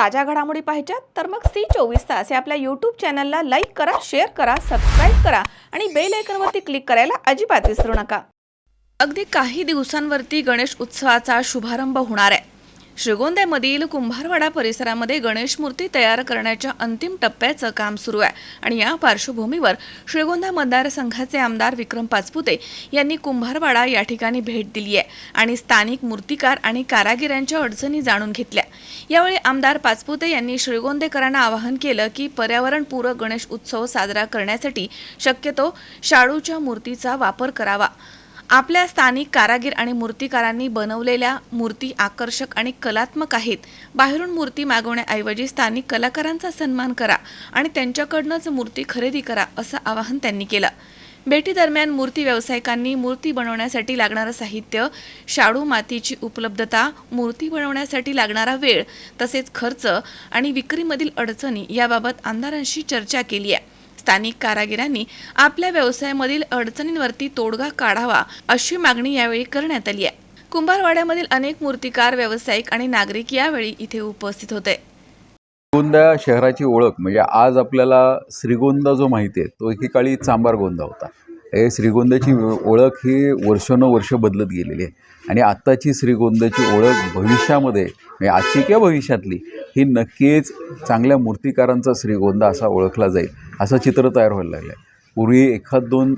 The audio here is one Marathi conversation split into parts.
ताज्या घडामोडी पाहिजेत तर मग सी चोवीस तास या आपल्या यूट्यूब चॅनलला लाईक करा शेअर करा सबस्क्राईब करा आणि बेल आयकनवरती क्लिक करायला अजिबात विसरू नका. अगदी काही दिवसांवरती गणेश उत्सवाचा शुभारंभ होणार आहे. श्रीगोंद्यामधील कुंभारवाडा परिसरामध्ये गणेश मूर्ती तयार करण्याच्या अंतिम टप्प्याचं काम सुरू आहे. आणि या पार्श्वभूमीवर श्रीगोंदा मतदारसंघाचे आमदार विक्रम पाचपुते यांनी कुंभारवाडा या ठिकाणी भेट दिली आहे आणि स्थानिक मूर्तिकार आणि कारागिरांच्या अडचणी जाणून घेतल्या. यावेळी आमदार पाचपुते यांनी श्रीगोंदेकरांना आवाहन केलं की पर्यावरणपूरक गणेश उत्सव साजरा करण्यासाठी शक्यतो शाडूच्या मूर्तीचा वापर करावा. आपल्या स्थानिक कारागीर आणि मूर्तिकारांनी बनवलेल्या मूर्ती आकर्षक आणि कलात्मक आहेत. बाहेरून मूर्ती मागवण्याऐवजी स्थानिक कलाकारांचा सन्मान करा आणि त्यांच्याकडनंच मूर्ती खरेदी करा असं आवाहन त्यांनी केलं. भेटीदरम्यान मूर्ती व्यावसायिकांनी मूर्ती बनवण्यासाठी लागणारं साहित्य शाडू मातीची उपलब्धता मूर्ती बनवण्यासाठी लागणारा वेळ तसेच खर्च आणि विक्रीमधील अडचणी याबाबत आमदारांशी चर्चा केली आहे. स्थानिक कारागिरांनी आपल्या व्यवसायामधील अडचणींवरती तोडगा काढावा अशी मागणी यावेळी करण्यात आली आहे. कुंभारवाड्यामधील अनेक मूर्तिकार व्यावसायिक आणि नागरिक यावेळी इथे उपस्थित होते. श्रीगोंदा शहराची ओळख म्हणजे आज आपल्याला श्रीगोंदा जो माहिती आहे तो एकेकाळी चांबार गोंदा होता. हे श्रीगोंद्याची ओळख ही वर्षानुवर्ष बदलत गेलेली आहे. आणि आत्ताची श्रीगोंद्याची ओळख भविष्यामध्ये म्हणजे आजची किंवा भविष्यातली ही नक्कीच चांगल्या मूर्तिकारांचा श्रीगोंदा असा ओळखला जाईल असं चित्र तयार व्हायला लागलं आहे पूर्वी एखाद दोन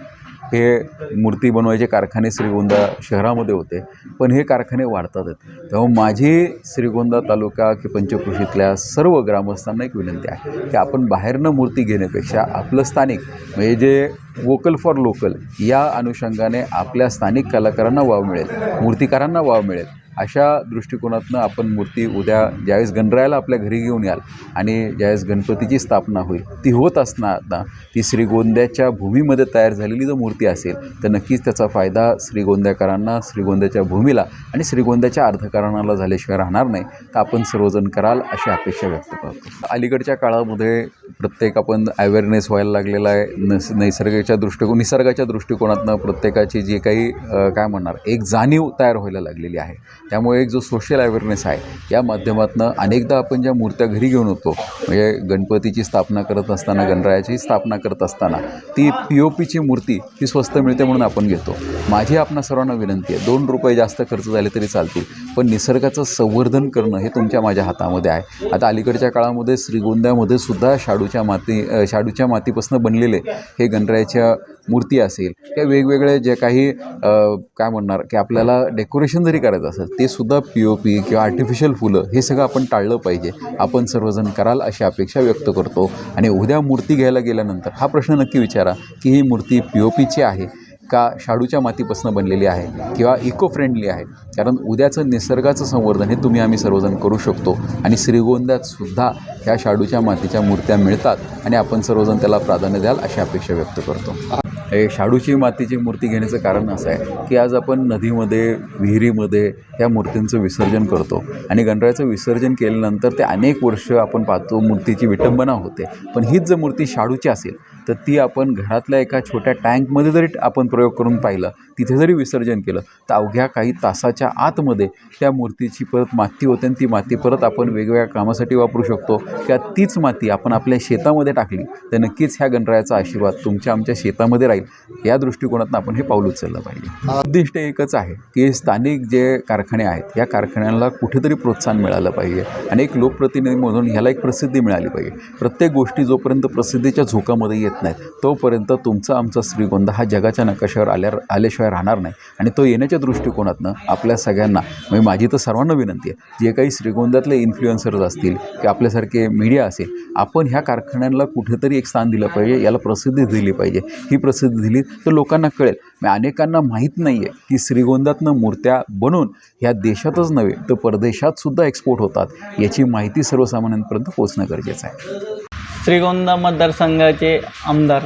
हे मूर्ती बनवायचे कारखाने श्रीगोंदा शहरामध्ये होते पण हे कारखाने वाढतात आहेत. तेव्हा माझी श्रीगोंदा तालुका की पंचकृषीतल्या सर्व ग्रामस्थांना एक विनंती आहे की आपण बाहेरनं मूर्ती घेण्यापेक्षा आपलं स्थानिक म्हणजे जे वोकल फॉर लोकल या अनुषंगाने आपल्या स्थानिक कलाकारांना वाव मिळेल मूर्तिकारांना वाव मिळेल. अशा दृष्टिकोनातनं आपण मूर्ती उद्या ज्यावेळेस गणरायाला आपल्या घरी घेऊन याल आणि ज्यावेळेस गणपतीची स्थापना होईल ती होत असताना ती श्रीगोंद्याच्या भूमीमध्ये तयार झालेली जर मूर्ती असेल तर नक्कीच त्याचा फायदा श्रीगोंद्याकरांना श्रीगोंद्याच्या भूमीला आणि श्रीगोंद्याच्या अर्थकारणाला झाल्याशिवाय राहणार नाही तर आपण सर्वजण कराल अशी अपेक्षा व्यक्त करतो. अलीकडच्या काळामध्ये प्रत्येक आपण अवेअरनेस व्हायला लागलेला आहे. नस नैसर्गाच्या दृष्टिकोन निसर्गाच्या दृष्टिकोनातनं प्रत्येकाची जी काही काय म्हणणार एक जाणीव तयार व्हायला लागलेली आहे. त्यामुळे एक जो सोशल अवेअरनेस आहे या माध्यमातून अनेकदा आपण ज्या मूर्त्या घरी घेऊन होतो म्हणजे गणपतीची स्थापना करत असताना गणरायाची स्थापना करत असताना ती पी ओ पीची मूर्ती ही स्वस्त मिळते म्हणून आपण घेतो. माझी आपणा सर्वांना विनंती आहे दोन रुपये जास्त खर्च झाले तरी चालतील पण निसर्गाचं संवर्धन करणं हे तुमच्या माझ्या हातामध्ये आहे. आता अलीकडच्या काळामध्ये श्रीगोंद्यामध्ये सुद्धा शाडूच्या माती शाडूच्या मातीपासून बनलेले हे गणरायाच्या मूर्ती असेल किंवा वेगवेगळे जे काही काय म्हणणार की आपल्याला डेकोरेशन जरी करायचं असेल ते सुद्धा पी ओ पी किंवा आर्टिफिशियल फुलं हे सगळं आपण टाळलं पाहिजे. आपण सर्वजण कराल अशी अपेक्षा व्यक्त करतो. आणि उद्या मूर्ती घ्यायला गेल्यानंतर हा प्रश्न नक्की विचारा की ही मूर्ती पी ओ पीची आहे का शाडूच्या मातीपासून बनलेली आहे किंवा इको फ्रेंडली आहे? कारण उद्याचं निसर्गाचं संवर्धन हे तुम्ही आम्ही सर्वजण करू शकतो. आणि श्रीगोंद्यात सुद्धा ह्या शाडूच्या मातीच्या मूर्त्या मिळतात आणि आपण सर्वजण त्याला प्राधान्य द्याल अशी अपेक्षा व्यक्त करतो. हे शाडूची मातीची मूर्ती घेण्याचं कारण असं आहे की आज आपण नदीमध्ये विहिरीमध्ये ह्या मूर्तींचं विसर्जन करतो. आणि गणरायाचं विसर्जन केल्यानंतर ते अनेक वर्ष आपण पाहतो मूर्तीची विटंबना होते. पण हीच जर मूर्ती शाडूची असेल तर ती आपण घरातल्या एका छोट्या टँकमध्ये जरी आपण प्रयोग करून पाहिलं तिथे जरी विसर्जन केलं तर अवघ्या काही तासाच्या आतमध्ये त्या मूर्तीची परत माती होते आणि ती माती परत आपण वेगवेगळ्या कामासाठी वापरू शकतो. किंवा तीच माती आपण आपल्या शेतामध्ये टाकली तर नक्कीच ह्या गणरायाचा आशीर्वाद तुमच्या आमच्या शेतामध्ये राहील. या दृष्टिकोनातून आपण हे पाऊल उचललं पाहिजे. उद्दिष्ट एकच आहे की स्थानिक जे कारखाने आहेत या कारखान्यांना कुठेतरी प्रोत्साहन मिळालं पाहिजे. आणि एक लोकप्रतिनिधी म्हणून ह्याला एक प्रसिद्धी मिळाली पाहिजे. प्रत्येक गोष्टी जोपर्यंत प्रसिद्धीच्या झोकामध्ये येत नाहीत. तोपर्यंत तुमचा आमचा श्रीगोंदा हा जगाच्या नकाशावर आल्या आल्याशिवाय राहणार नाही. आणि तो येण्याच्या दृष्टिकोनातनं आपल्या सगळ्यांना म्हणजे माझी तर सर्वांना विनंती आहे जे काही श्रीगोंद्यातले इन्फ्लुएन्सर्स असतील की आपल्यासारखे मीडिया असेल आपण ह्या कारखान्यांना कुठेतरी एक स्थान दिलं पाहिजे याला प्रसिद्धी दिली पाहिजे. ही प्रसिद्धी दिली तर लोकांना कळेल. मग अनेकांना माहीत नाही आहे की श्रीगोंद्यातनं मूर्त्या बनवून ह्या देशातच नव्हे तर परदेशातसुद्धा एक्सपोर्ट होतात. याची माहिती सर्वसामान्यांपर्यंत पोहोचणं गरजेचं आहे. श्रीगोंदा मतदारसंघाचे आमदार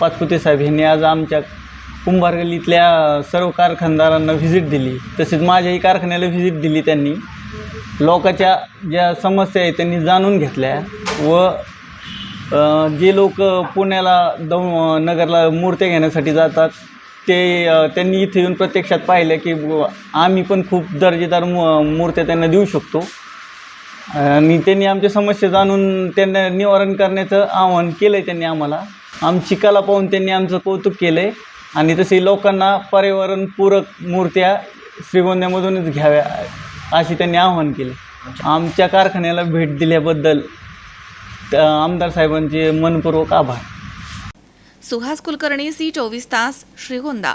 पाचपुते साहेब यांनी आज आमच्या कुंभार गल्लीतल्या सर्व कारखानदारांना व्हिजिट दिली. तसेच माझ्याही कारखान्याला व्हिजिट दिली त्यांनी. लोकांच्या ज्या समस्या आहेत त्यांनी जाणून घेतल्या व जे लोक पुण्याला दौ नगरला मूर्त्या घेण्यासाठी जातात ते त्यांनी इथे येऊन प्रत्यक्षात पाहिलं की आम्ही पण खूप दर्जेदार मू मूर्त्या त्यांना देऊ शकतो. आणि त्यांनी आमच्या समस्या जाणून त्यांना निवारण करण्याचं आवाहन केलं आहे त्यांनी आम्हाला. आमची कला पाहून त्यांनी आमचं कौतुक केलं आहे आणि तसे लोकांना पर्यावरणपूरक मूर्त्या श्रीगोंद्यामधूनच घ्याव्या अशी त्यांनी आवाहन केले आमच्या कारखान्याला भेट दिल्याबद्दल त्या आमदार साहेबांचे मनपूर्वक आभार. सुहास कुलकर्णी सी चोवीस तास श्रीगोंदा.